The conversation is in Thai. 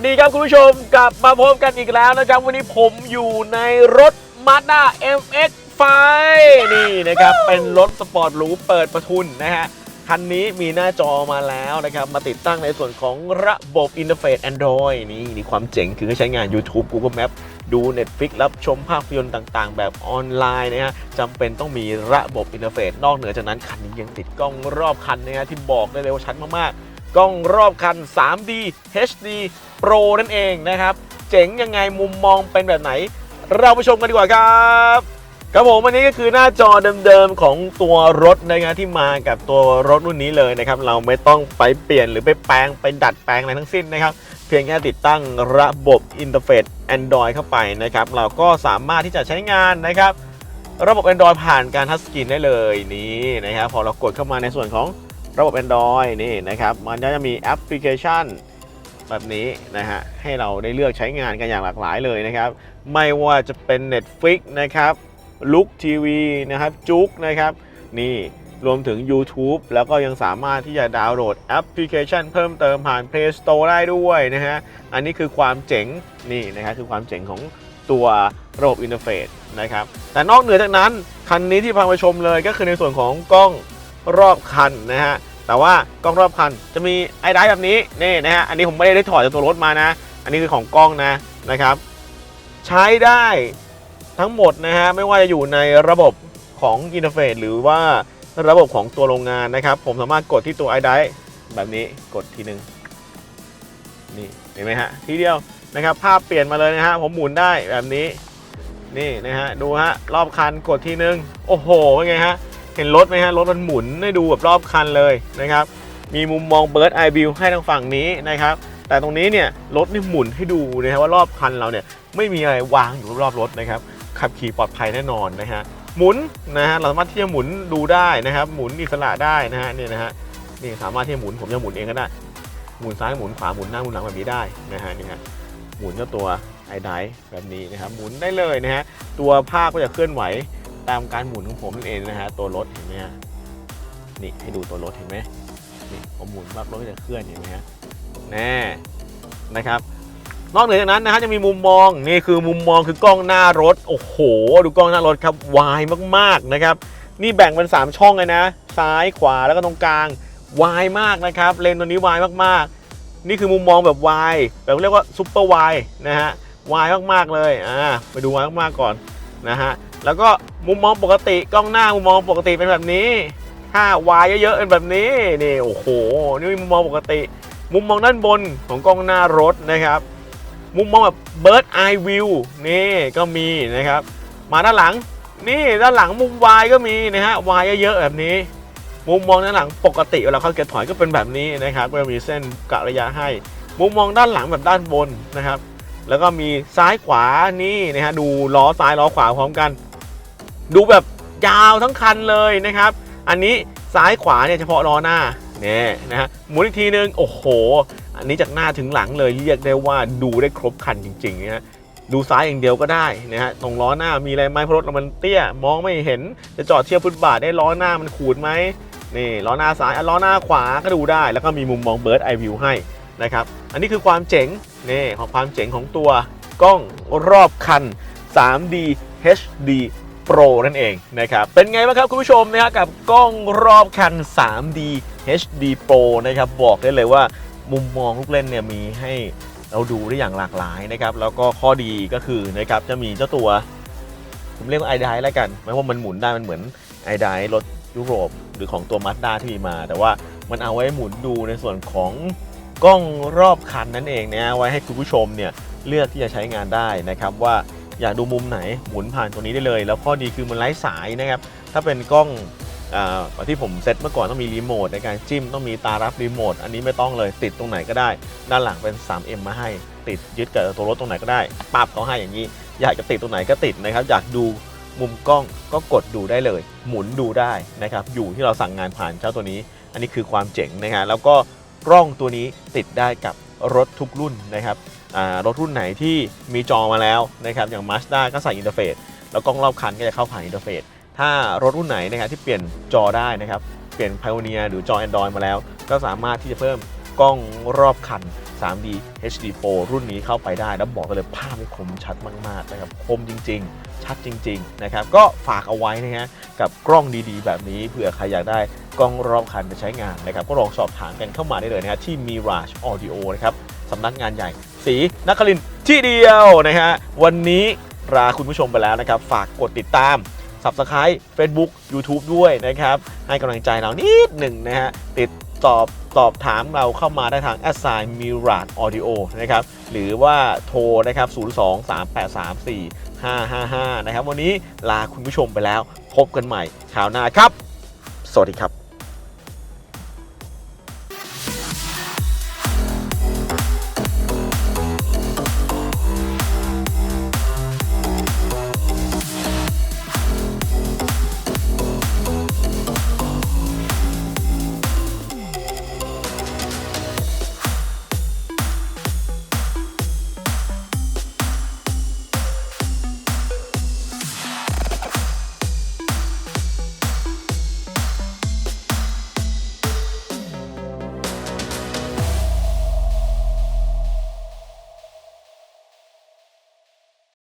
วัสดีครับคุณผู้ชมกลับมาพบกันอีกแล้วนะครับ วันนี้ผมอยู่ในรถ Mazda MX-5 นี่นะครับ เป็นรถสปอร์ตหรูเปิดประทุนนะฮะคันนี้มีหน้าจอมาแล้วนะครับ มาติดตั้งในส่วนของระบบอินเทอร์เฟซ Android นี่นี่ความเจ๋งคือใช้งาน YouTube Google Map ดู Netflix รับชมภาพยนตร์ต่างๆ แบบออนไลน์นะฮะจำเป็นต้องมีระบบอินเทอร์เฟซนอกเหนือจากนั้นคันนี้ยังติดกล้องรอบคันนะฮะที่บอกได้เลยว่าชัดมากๆ กล้องรอบคัน 3D HD Pro นั่นเองนะครับ เจ๋งยังไงมุมมองเป็นแบบไหน เราไปชมกันดีกว่าครับครับผมอันนี้ก็คือหน้าจอเดิมๆของตัวรถนะครับที่มากับตัวรถรุ่นนี้เลยนะครับ เราไม่ต้องไปเปลี่ยนหรือไปแปลงไปดัดแปลงอะไรทั้งสิ้นนะครับ เพียงแค่ติดตั้งระบบอินเทอร์เฟซ Android เข้าไปนะครับ เราก็สามารถที่จะใช้งานนะครับ ระบบ Android ผ่านการทัชสกรีนได้เลยนี่นะครับพอเรากดเข้ามาในส่วนของ ระบบ Android นี่นะครับ มันก็จะมีแอปพลิเคชันแบบนี้นะฮะให้เราได้เลือกใช้งานกันอย่างหลากหลายเลยนะครับ ไม่ว่าจะเป็น Netflix นะครับลุกทีวีนะครับจุกนะครับ นี่รวมถึง YouTube แล้วก็ยังสามารถที่จะดาวน์โหลดแอปพลิเคชันเพิ่มเติมผ่าน Play Store ได้ด้วยนะฮะ อันนี้คือความเจ๋งนี่นะครับคือความเจ๋งของตัวระบบอินเทอร์เฟซนะครับ แต่นอกเหนือจากนั้น คันนี้ที่พาไปชมเลยก็คือในส่วนของกล้องรอบคันนะฮะ แต่ว่ากล้องรอบคันจะมีไอ้ไดแบบนี้นี่นะฮะอันนี้ผมไม่ได้ถอดจากตัวรถมานะ อันนี้คือของกล้องนะนะครับ ใช้ได้ทั้งหมดนะฮะไม่ว่าจะอยู่ในระบบของอินเทอร์เฟซหรือว่าระบบของตัวโรงงานนะครับ ผมสามารถกดที่ตัวไอ้ไดแบบนี้กดทีหนึ่งนี่เห็นไหมฮะทีเดียวนะครับ ภาพเปลี่ยนมาเลยนะฮะผมหมุนได้แบบนี้นี่นะฮะดูฮะรอบคันกดทีนึง โอ้โหเป็นไงฮะ เห็นรถไหมฮะรถมันหมุนให้ดูแบบรอบคันเลยนะครับ มีมุมมอง Bird Eye View ให้ทางฝั่งนี้นะครับ แต่ตรงนี้เนี่ยรถนี่หมุนให้ดูนะครับว่ารอบคันเราเนี่ยไม่มีอะไรวางอยู่รอบรถนะครับขับขี่ปลอดภัยแน่นอนนะฮะหมุนนะฮะเราสามารถที่จะหมุนดูได้นะครับ หมุนอิสระได้นะฮะเนี่ยนะฮะนี่สามารถที่จะหมุนผมจะหมุนเองก็ได้หมุนซ้ายหมุนขวาหมุนหน้าหมุนหลังแบบนี้ได้นะฮะนี่ฮะหมุนเจ้าตัวไอไดแบบนี้นะครับหมุนได้เลยนะฮะตัวภาพก็จะเคลื่อนไหว ตามการหมุนของผมนั่นเองนะฮะตัวรถเห็นไหมฮะนี่ให้ดูตัวรถเห็นไหมนี่ผมหมุนปั๊บรถจะเคลื่อนเห็นไหมฮะแน่นะครับนอกเหนือจากนั้นนะฮะจะมีมุมมองนี่คือมุมมองคือกล้องหน้ารถโอ้โห ดูกล้องหน้ารถครับวายมากๆนะครับ นี่แบ่งเป็น 3 ช่องเลยนะ ซ้ายขวาแล้วก็ตรงกลางวายมากนะครับ เลนตัวนี้วายมากๆ นี่คือมุมมองแบบวายแบบเรียกว่าซุปเปอร์วายนะฮะวายมากๆเลยอ่าไปดูวายมากๆก่อนนะฮะ แล้วก็มุมมองปกติกล้องหน้ามุมมองปกติเป็นแบบนี้ถ้าวายเยอะๆเป็นแบบนี้นี่โอ้โหนี่มุมมองปกติ มุมมองด้านบนของกล้องหน้ารถนะครับ มุมมองแบบ bird eye view นี่ก็มีนะครับ มาด้านหลังนี่ด้านหลังมุมวายก็มีนะฮะวายเยอะๆแบบนี้ มุมมองด้านหลังปกติเวลาเข้าเกียร์ถอยก็เป็นแบบนี้นะครับก็มีเส้นกะระยะให้ มุมมองด้านหลังแบบด้านบนนะครับ แล้วก็มีซ้ายขวานี่นะฮะดูล้อซ้ายล้อขวาพร้อมกัน ดูแบบยาวทั้งคันเลยนะครับ อันนี้ซ้ายขวาเนี่ยเฉพาะล้อหน้าเนี่ยนะฮะหมุนอีกทีนึง โอ้โห อันนี้จากหน้าถึงหลังเลยเรียกได้ว่าดูได้ครบคันจริงๆนะฮะดูซ้ายอย่างเดียวก็ได้นะฮะตรงล้อหน้ามีอะไรไหมเพราะรถมันเตี้ยมองไม่เห็น จะจอดเทียบฟุตบาทได้ล้อหน้ามันขูดไหมนี่ล้อหน้าซ้ายอะล้อหน้าขวาก็ดูได้ แล้วก็มีมุมมองเบิร์ดไอวิวให้นะครับอันนี้คือความเจ๋งนี่ของความเจ๋งของตัวกล้องรอบคัน 3D HD Pro นั่นเองนะครับ เป็นไงบ้างครับคุณผู้ชมนะฮะกับกล้องรอบคัน 3D HD Pro นะครับบอกได้เลยว่ามุมมองลูกเล่นเนี่ยมีให้เราดูได้อย่างหลากหลายนะครับ แล้วก็ข้อดีก็คือนะครับจะมีเจ้าตัว ผมเรียกว่าไอไดแล้วกันไม่ว่ามันหมุนได้มันเหมือนไอไดรถยุโรปหรือของตัวมาสด้าที่มีมา แต่ว่ามันเอาไว้หมุนดูในส่วนของกล้องรอบคันนั่นเองนะไว้ให้คุณผู้ชมเนี่ยเลือกที่จะใช้งานได้นะครับว่า อยากดูมุมไหนหมุนผ่านตัวนี้ได้เลย แล้วข้อดีคือมันไร้สายนะครับ ถ้าเป็นกล้องอที่ผมเซตเมื่อก่อนต้องมีรีโมทในการจิ้มต้องมีตารับรีโมทอันนี้ไม่ต้องเลยติดตรงไหนก็ได้ ด้านหลังเป็น 3M มาให้ ติดยึดกับตัวรถตรงไหนก็ได้ปั๊บเขาให้อย่างนี้ อยากจะติดตรงไหนก็ติดนะครับ อยากดูมุมกล้องก็กดดูได้เลย หมุนดูได้นะครับ อยู่ที่เราสั่งงานผ่านเจ้าตัวนี้ อันนี้คือความเจ๋งนะฮะแล้วก็กล้องตัวนี้ติดได้กับ รถทุกรุ่นนะครับรถรุ่นไหนที่มีจอมาแล้วนะครับอย่าง Mazda ก็ใส่อินเทอร์เฟซแล้วกล้องรอบคันก็จะเข้าผ่านอินเทอร์เฟซถ้ารถรุ่นไหนนะครับที่เปลี่ยนจอได้นะครับเปลี่ยน Pioneer หรือจอ Android มาแล้ว ก็สามารถที่จะเพิ่ม กล้องรอบคัน 3D HD Pro รุ่นนี้เข้าไปได้แล้วบอกเลยภาพนี่คมชัดมากๆนะครับคมจริง ๆ ชัดจริง ๆ นะครับ ก็ฝากเอาไว้นะฮะกับกล้องดีๆ แบบนี้เผื่อใครอยากได้กล้องรอบคันไปใช้งานนะครับ ก็ลองสอบถามกันเข้ามาได้เลยนะฮะที่ Mirage Audio นะครับสำนักงานใหญ่สีนครินที่เดียวนะฮะวันนี้ลาคุณผู้ชมไปแล้วนะครับ ฝากกดติดตาม Subscribe Facebook YouTube ด้วยนะครับ ให้กำลังใจเรานิดหนึ่งนะฮะติด ตอบตอบถามเราเข้ามาได้ทาง a s s i g n Mirage Audio นะครับ หรือว่าโทรนะครับ 02 383 4555 นะครับ วันนี้ลาคุณผู้ชมไปแล้ว พบกันใหม่คราวหน้าครับ สวัสดีครับ